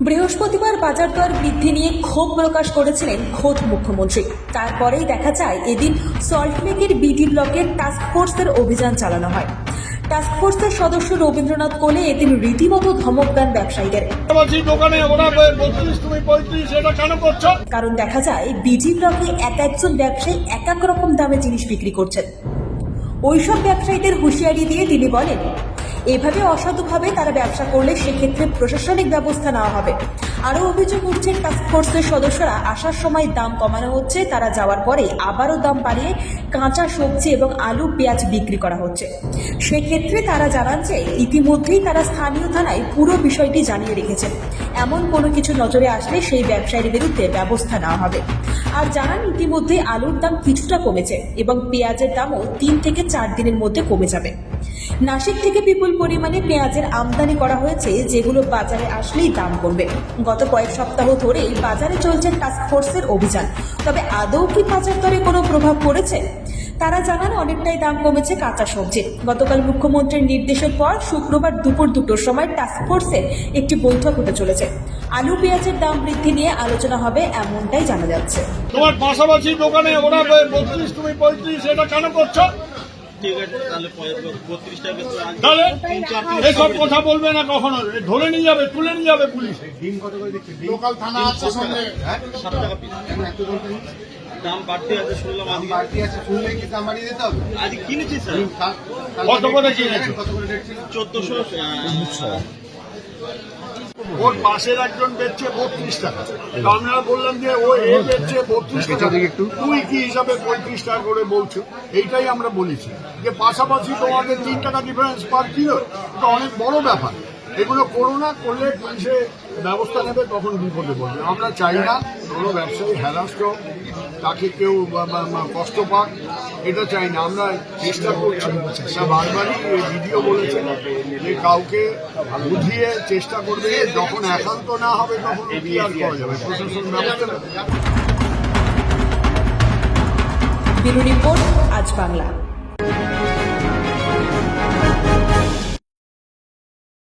বৃহস্পতিবার বাজার দর বৃদ্ধি নিয়ে ক্ষোভ প্রকাশ করেছিলেন খোদ মুখ্যমন্ত্রী। তারপরেই দেখা যায় এদিন সল্টলেকের বিডি ব্লকের টাস্কফোর্সের অভিযান চালানো হয়। টাস্কফোর্সের সদস্য রবীন্দ্রনাথ কোলে এদিন রীতিমতো ধমক দেন ব্যবসায়ীদের। কারণ দেখা যায় বিজি ব্লকে এক একজন ব্যবসায়ী এক এক রকম দামে জিনিস বিক্রি করছেন। ওইসব ব্যবসায়ীদের হুঁশিয়ারি দিয়ে তিনি বলেন এভাবে অসাধুভাবে তারা ব্যবসা করলে সেক্ষেত্রে প্রশাসনিক ব্যবস্থা নেওয়া হবে। আরও অভিযোগ উঠছে টাস্কফোর্সের সদস্যরা আসার সময় দাম কমানো হচ্ছে, তারা যাওয়ার পরে আবারও দাম বাড়িয়ে কাঁচা সবজি এবং আলু, পেঁয়াজ বিক্রি করা হচ্ছে। সেক্ষেত্রে তারা জানান যে ইতিমধ্যেই তারা স্থানীয় থানায় পুরো বিষয়টি জানিয়ে রেখেছেন এমন কোনো কিছু নজরে আসলে সেই ব্যবসায়ীর বিরুদ্ধে ব্যবস্থা নেওয়া হবে। আর জানান ইতিমধ্যে আলুর দাম কিছুটা কমেছে এবং পেঁয়াজের দামও তিন থেকে চার দিনের মধ্যে কমে যাবে। নাসিক থেকে বিপুল পরিমাণে পেঁয়াজের আমদানি করা হয়েছে, যেগুলো বাজারে আসলেই দাম কমবে। গত কয়েক সপ্তাহ ধরেই বাজারে চলছে টাস্কফোর্সের অভিযান। তবে আদৌ কি বাজার দরে কোনো প্রভাব পড়েছে? তারা জানান, অনেকটাই দাম কমেছে কাঁচা সবজি। গতকাল মুখ্যমন্ত্রীর নির্দেশের পর শুক্রবার দুপুর দুটোর সময় টাস্কফোর্সের একটি বৈঠক হতে চলেছে। আলু পেঁয়াজের দাম বৃদ্ধি নিয়ে আলোচনা হবে, এমনটাই জানা যাচ্ছে। তোমার পাশাপাশি দোকানে ওরা বত্রিশ তুমি পঁয়ত্রিশ, এটা কেন করছ? এসব কথা বলবে না কখনো ধরে নিয়ে যাবে তুলে নিয়ে যাবে পুলিশ। লোকাল থানা আছে হ্যাঁ? সাত টাকা দাম? বাড়তে আছে শুনলাম আজকে। বাড়তি আছে শুনলে কি দাম বাড়িয়ে দিতে হবে? আজকে কিনেছি স্যার। কাল- কাল কত করে রেট কত করে রেট ছিল চোদ্দশো। ওর পাশের একজন বেচছে বত্রিশ টাকা। তো আমরা বললাম যে ও এ বেচছে বত্রিশ টাকা। তুই কি হিসাবে পঁয়ত্রিশ টাকা করে বলছো? এইটাই আমরা বলেছি। যে পাশাপাশি তোমাদের তিন টাকা ডিফারেন্স পার কিলো এটা অনেক বড় ব্যাপার। এগুলো করো না করলে পুলিশে ব্যবস্থা নেবে, তখন বিপদে পড়বে। আমরা চাই না কোনো ব্যবসায়ী হ্যারাস্ট হোক, তাকে কেউ কষ্ট পাক, এটা চাই না। আমরা চেষ্টা করছি। তা বারবারই ভিডিও বলেছেন যে কাউকে বুঝিয়ে চেষ্টা করবে, যখন একান্ত না হবে তখন আর করা যাবে? প্রশাসন ব্যবস্থা রিপোর্ট, আজ বাংলা।